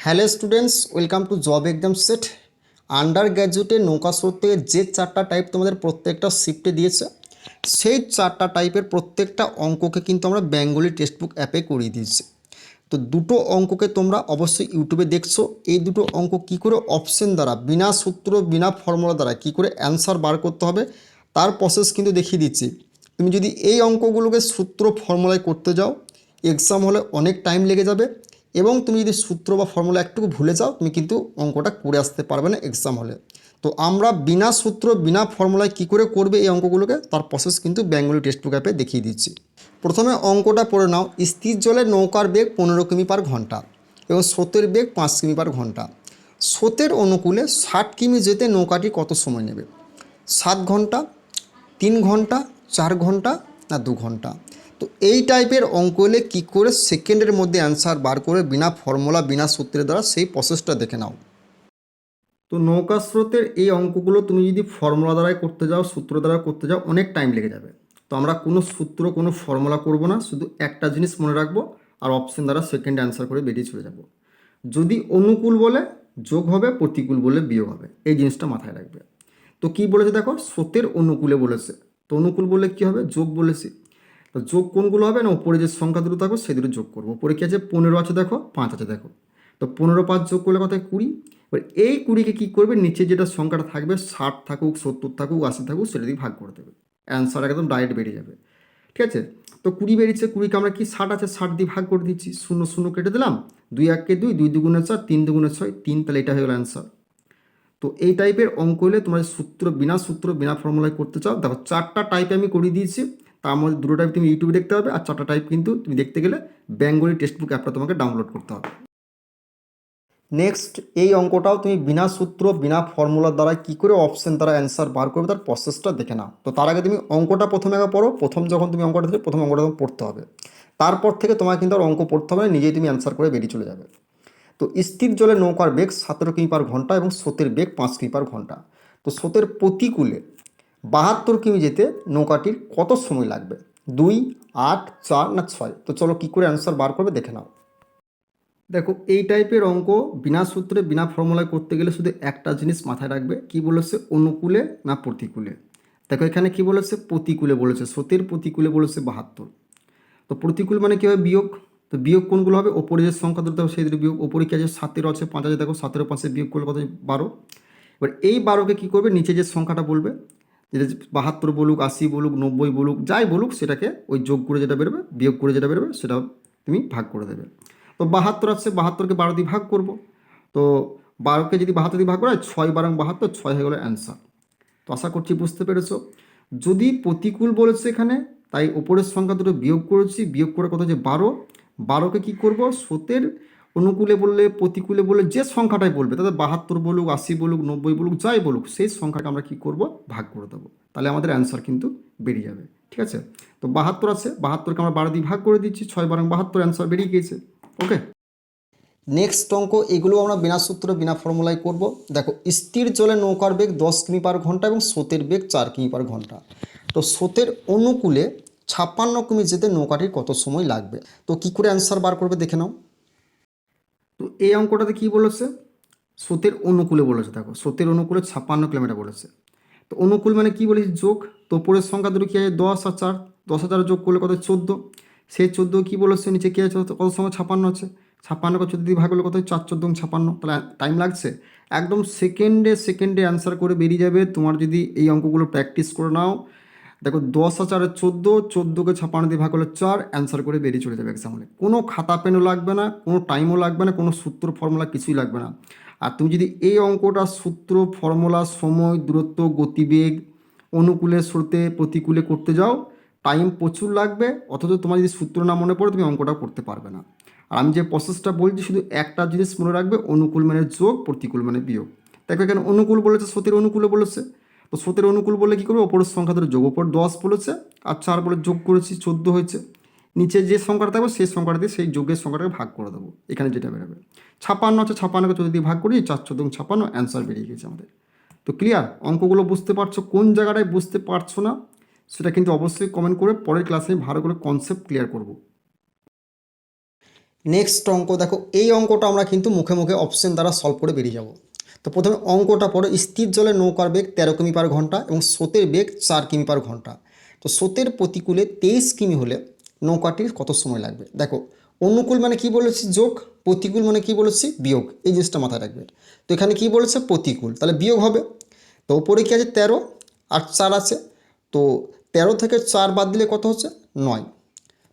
Hello students, welcome to job exam set. Under গ্র্যাজুয়েটে নৌকা স্রোতে যে চারটা টাইপ তোমাদের প্রত্যেকটা শিফটে দিয়েছে, সেই চারটা টাইপের প্রত্যেকটা অঙ্ককে কিন্তু আমরা বেঙ্গলি টেক্সটবুক অ্যাপে করিয়ে দিয়েছি। তো দুটো অঙ্ককে তোমরা অবশ্যই ইউটিউবে দেখছ। এই দুটো অঙ্ক কি করে অপশন দ্বারা, বিনা সূত্র, বিনা ফর্মুলা দ্বারা কি করে অ্যান্সার বার করতে হবে, তার প্রসেস কিন্তু দেখিয়ে দিচ্ছি। তুমি যদি এই অঙ্কগুলোকে সূত্র ফর্মুলায় করতে যাও এক্সাম হলে অনেক টাইম লেগে যাবে। এবং তুমি যদি সূত্র বা ফর্মুলা একটুকু ভুলে যাও, তুমি কিন্তু অঙ্কটা করে আসতে পারবে না এক্সাম হলে তো আমরা বিনা সূত্র, বিনা ফর্মুলায় কি করে করবে এই অঙ্কগুলোকে? তার প্রসেস কিন্তু বেঙ্গলি টেক্সটবুক অ্যাপে দেখিয়ে দিচ্ছি। প্রথমে অঙ্কটা পড়ে নাও। স্থির জলে নৌকার বেগ পনেরো কিমি পার ঘণ্টা এবং স্রোতের বেগ পাঁচ কিমি পার ঘণ্টা। স্রোতের অনুকূলে ষাট কিমি যেতে নৌকাটি কত সময় নেবে? সাত ঘণ্টা, তিন ঘণ্টা, চার ঘণ্টা না দু ঘণ্টা? তো এই টাইপের অঙ্ক হলে কী করে সেকেন্ডের মধ্যে অ্যান্সার বার করে বিনা ফর্মুলা বিনা সূত্রের দ্বারা সেই প্রসেসটা দেখে নাও। তো নৌকা স্রোতের এই অঙ্কগুলো তুমি যদি ফর্মুলা দ্বারাই করতে যাও, সূত্র দ্বারা করতে যাও, অনেক টাইম লেগে যাবে। তো আমরা কোনো সূত্র, কোনো ফর্মুলা করব না, শুধু একটা জিনিস মনে রাখব আর অপশন দ্বারা সেকেন্ড অ্যান্সার করে বেরিয়ে চলে যাব। যদি অনুকূল বলে, যোগ হবে, প্রতিকূল বলে বিয়োগ হবে। এই জিনিসটা মাথায় রাখবে। তো কি বলেছে দেখো? স্রোতের অনুকূলে বলেছে। তো অনুকূল বললে কি হবে? যোগ বলেছি। তো যোগ কোনগুলো হবে না? উপরে যে সংখ্যা দুটো থাকবে, সেই দুটো যোগ করব। উপরে কী আছে? পনেরো আছে দেখো, পাঁচ আছে দেখো। তো পনেরো, পাঁচ যোগ করলে কথায় কুড়ি। এবার এই কুড়িকে কী করবে? নিচে যেটা সংখ্যাটা থাকবে, ষাট থাকুক, সত্তর থাকুক, আশি থাকুক, সেটা দিয়ে ভাগ করে দেবে। অ্যান্সার একদম ডাইরেক্ট বেরিয়ে যাবে। ঠিক আছে? তো কুড়ি বেরিয়েছে, কুড়িকে আমরা কি ষাট আছে? ষাট দিয়ে ভাগ করে দিচ্ছি। শূন্য শূন্য কেটে দিলাম। দুই এককে দুই দুই দুগুণে চার, তিন দুগুণে ছয়, তিন তাহলে এটা হয়ে গেল অ্যান্সার তো এই টাইপের অঙ্ক হলে তোমরা সূত্র বিনা সূত্র, বিনা ফর্মুলায় করতে চাও। দেখো, চারটা টাইপে আমি করিয়ে দিয়েছি। তার মধ্যে দুটো টাইপ তুমি ইউটিউবে দেখতে হবে আর চারটা টাইপ কিন্তু তুমি দেখতে গেলে বেঙ্গলি টেক্সট বুক অ্যাপটা তোমাকে ডাউনলোড করতে হবে। নেক্সট এই অঙ্কটাও তুমি বিনা সূত্র, বিনা ফর্মুলার দ্বারা কি করে অপশন দ্বারা অ্যান্সার বার করবে তার প্রসেসটা দেখে নাও। তো তার আগে তুমি অঙ্কটা প্রথমে আগে পড়ো, প্রথম যখন তুমি অঙ্কটা থেকে প্রথম অঙ্কটা তোমার পড়তে হবে। তারপর থেকে তোমার কিন্তু আর অঙ্ক পড়তে হবে না, নিজেই তুমি অ্যান্সার করে বেরিয়ে চলে যাবে। তো স্থির জলে নৌকার বেগ সতেরো কিমি পার ঘণ্টা এবং স্রোতের বেগ পাঁচ কিমি পার ঘণ্টা। তো স্রোতের প্রতিকূলে বাহাত্তর কিমি যেতে নৌকাটির কত সময় লাগবে? দুই, আট, চার না ছয়? তো চলো কী করে অ্যান্সার বার করবে দেখে নাও। দেখো, এই টাইপের অঙ্ক বিনা সূত্রে, বিনা ফর্মুলায় করতে গেলে শুধু একটা জিনিস মাথায় রাখবে। কি বলেছে? অনুকূলে না প্রতিকূলে? দেখো, এখানে কি বলেছে? প্রতিকূলে বলেছে। সতের প্রতিকূলে বলেছে বাহাত্তর। তো প্রতিকূল মানে কী হবে? বিয়োগ। তো বিয়োগ কোনগুলো হবে? ওপরে যে সংখ্যা ধরতে হবে, সেই বিয়োগ। ওপরে কি আছে? সাতেরো আছে, পাঁচ আছে। দেখো, সতেরো পাঁচে বিয়োগ করলে কত বারো। এবার এই বারোকে কী করবে? নিচে যে সংখ্যাটা বলবে যেটা বাহাত্তর বলুক, আশি বলুক, নব্বই বলুক, যাই বলুক, সেটাকে ওই যোগ করে যেটা বেরোবে, বিয়োগ করে যেটা বেরোবে, সেটা তুমি ভাগ করে দেবে। তো বাহাত্তর আছে বাহাত্তরকে বারো দিয়ে ভাগ করব। তো বারোকে যদি বাহাত্তর দিয়ে ভাগ করা হয়, ছয় বারং বাহাত্তর, ছয় হয়ে গেলো অ্যান্সার। তো আশা করছি বুঝতে পেরেছ। যদি প্রতিকূল বলেছে এখানে, তাই ওপরের সংখ্যা দুটো বিয়োগ করেছি, বিয়োগ করে কথা যে বারো। বারোকে কী করব? স্রোতের অনুকূলে বললে, প্রতিকূলে বললে, যে সংখ্যাটাই বলবে তাদের বাহাত্তর বলুক, আশি বলুক, নব্বই বলুক, যাই বলুক, সেই সংখ্যাটা আমরা কী করব? ভাগ করে দেবো। তাহলে আমাদের অ্যান্সার কিন্তু বেরিয়ে যাবে। ঠিক আছে? তো বাহাত্তর আছে, বাহাত্তরকে আমরা বারো দিয়ে ভাগ করে দিচ্ছি, ছয় বারং বাহাত্তর অ্যান্সার বেরিয়ে গিয়েছে। ওকে নেক্সট অঙ্ক, এগুলো আমরা বিনা সূত্র, বিনা ফর্মুলায় করব। দেখো, স্থির জলে নৌকার বেগ দশ কিমি পার ঘণ্টা এবং স্রোতের বেগ চার কিমি পার ঘণ্টা। তো স্রোতের অনুকূলে ছাপ্পান্ন কিমি যেতে নৌকাটির কত সময় লাগবে? তো কি করে অ্যান্সার বার করবে দেখে নাও। তো এই অঙ্কটাতে কি বলেছে? স্রোতের অনুকূলে বলেছে, দেখো। স্রোতের অনুকূলে ছাপ্পান্ন কিলোমিটার বলেছে। তো অনুকূল মানে কি বলেছি? যোগ। তো উপরের সংখ্যা দুটো কী আছে? দশ আর চার। দশ হাজার যোগ করলে কত? চোদ্দ। সেই চোদ্দ কী বলেছে? নিচে কী আছে? কত সময় ছাপ্পান্ন আছে। ছাপ্পান্নকে চোদ্দ দিয়ে ভাগ করলে কত? চার চোদ্দ ছাপ্পান্ন। তাহলে টাইম লাগছে? একদম সেকেন্ডে সেকেন্ডে অ্যান্সার করে বেরিয়ে যাবে। তোমার যদি এই অঙ্কগুলো প্র্যাকটিস করে নাও দেখো দশ হাজার চোদ্দ, চোদ্দোকে ছাপ্পান্ন দিয়ে ভাগ করলে চার অ্যান্সার করে বেরিয়ে চলে যাবে এক্সাম কোনো খাতা পেনও লাগবে না, কোনো টাইমও লাগবে না, কোনো সূত্র ফর্মুলা কিছুই লাগবে না। আর তুমি যদি এই অঙ্কটা সূত্র ফর্মুলা সময়, দূরত্ব, গতিবেগ অনুকূলে স্রোতে, প্রতিকূলে করতে যাও টাইম প্রচুর লাগবে, অথচ তোমার যদি সূত্র না মনে পড়ে, তুমি অঙ্কটা করতে পারবে না। আর আমি যে প্রসেসটা বলছি, শুধু একটা জিনিস মনে রাখবে, অনুকূল মানে যোগ, প্রতিকূল মানে বিয়োগ। দেখো এখানে অনুকূল বলেছে, স্রোতের অনুকূলে বলেছে। তো স্রোতের অনুকূল বলে কী করবে? ওপরের সংখ্যা ধরে যোগ ওপর দশ বলেছে, আর চার বলে যোগ করেছি চোদ্দ হয়েছে। নিচে যে সংখ্যাটা থাকবে সেই সংখ্যাটা দিয়ে সেই যোগের সংখ্যাটাকে ভাগ করে দেবো। এখানে যেটা বেরোবে। ছাপান্ন হচ্ছে ছাপান্নকে চোদ্দ দিয়ে ভাগ করি, চার চোদ্দ ছাপান্ন অ্যান্সার বেরিয়ে গেছে আমাদের। তো ক্লিয়ার অঙ্কগুলো বুঝতে পারছ? কোন জায়গাটায় বুঝতে পারছ না? সেটা কিন্তু অবশ্যই কমেন্ট করে পরের ক্লাসে ভালো করে কনসেপ্ট ক্লিয়ার করব। নেক্সট অঙ্ক দেখো। এই অঙ্কটা আমরা কিন্তু মুখে মুখে অপশন দ্বারা সলভ করে বেরিয়ে যাব। তো প্রথমে অঙ্কটা পড়ো। স্থির জলে নৌকার বেগ তেরো কিমি পার ঘণ্টা এবং স্রোতের বেগ চার কিমি পার ঘণ্টা। তো স্রোতের প্রতিকূলে তেইশ কিমি হলে নৌকাটির কত সময় লাগবে? দেখো, অনুকূল মানে কি বলেছি যোগ? প্রতিকূল মানে কি বলেছি? বিয়োগ। এই জিনিসটা মাথায় রাখবে। তো এখানে কি বলেছে? প্রতিকূল। তাহলে বিয়োগ হবে। তো উপরে কি আছে? তেরো। আর চার আছে। তো তেরো থেকে চার বাদ দিলে কত হচ্ছে? নয়।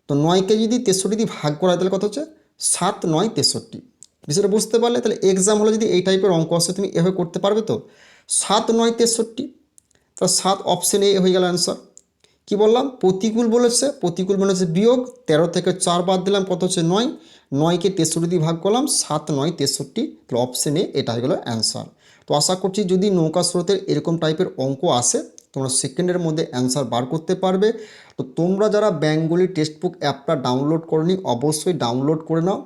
তো নয়কে যদি তেষট্টি দিয়ে ভাগ করা তাহলে কত হচ্ছে? সাত, নয়, তেষট্টি। বিষয়টা বুঝতে পারলে তাহলে এক্সাম হলে যদি এই টাইপের অঙ্ক আসে, তুমি এভাবে করতে পারবে তো? সাত নয় তেষট্টি, তাহলে সাত অপশন এ হয়ে গেল অ্যান্সার কি বললাম? প্রতিকূল বলেছে, প্রতিকূল মানে হচ্ছে বিয়োগ, তেরো থেকে চার বাদ দিলাম, কত হচ্ছে? নয়। নয়কে তেষট্টি দিয়ে ভাগ করলাম, সাত নয় তেষট্টি, তাহলে অপশন এ এটা হয়ে গেলো অ্যান্সার তো আশা করছি যদি নৌকা স্রোতের এরকম টাইপের অঙ্ক আসে, তোমরা সেকেন্ডের মধ্যে অ্যান্সার বার করতে পারবে। তো তোমরা যারা বেঙ্গলি টেক্সট বুক অ্যাপটা ডাউনলোড করনি, অবশ্যই ডাউনলোড করে নাও।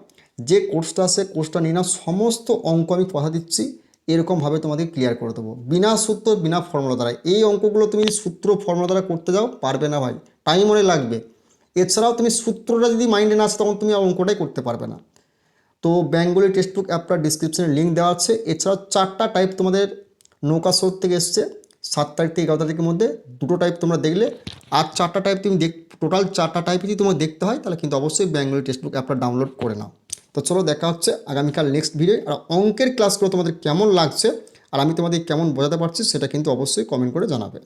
যে কোর্সটা আছে কোর্সটা নিয়ে নাও, সমস্ত অঙ্ক আমি কথা দিচ্ছি, এরকমভাবে তোমাদের ক্লিয়ার করে দেবো। বিনা সূত্র, বিনা ফর্মুলা দ্বারা। এই অঙ্কগুলো তুমি সূত্র ফর্মুলা দ্বারা করতে যাও, পারবে না ভাই। টাইম অনেক লাগবে। এছাড়াও তুমি সূত্রটা যদি মাইন্ডে না আসে, তখন তুমি অঙ্কটাই করতে পারবে না। তো বেঙ্গলি টেক্সট বুক অ্যাপটার ডিসক্রিপশনে লিঙ্ক দেওয়া আছে। এছাড়াও চারটা টাইপ তোমাদের নৌকা স্রোত থেকে এসছে। সাত তারিখ থেকে এগারো তারিখের মধ্যে দুটো টাইপ তোমরা দেখলে। আর চারটা টাইপ তুমি দেখ টোটাল চারটা টাইপ যদি তোমার দেখতে হয়, তাহলে কিন্তু অবশ্যই বেঙ্গলি টেক্সট বুক অ্যাপটা ডাউনলোড করে নাও। তো চলো দেখা হচ্ছে আগামীকাল নেক্সট ভিডিও আর অঙ্কের ক্লাসগুলো তোমাদের কেমন লাগছে? আর আমি তোমাদের কেমন বোঝাতে পারছি সেটা কিন্তু অবশ্যই কমেন্ট করে জানাবে।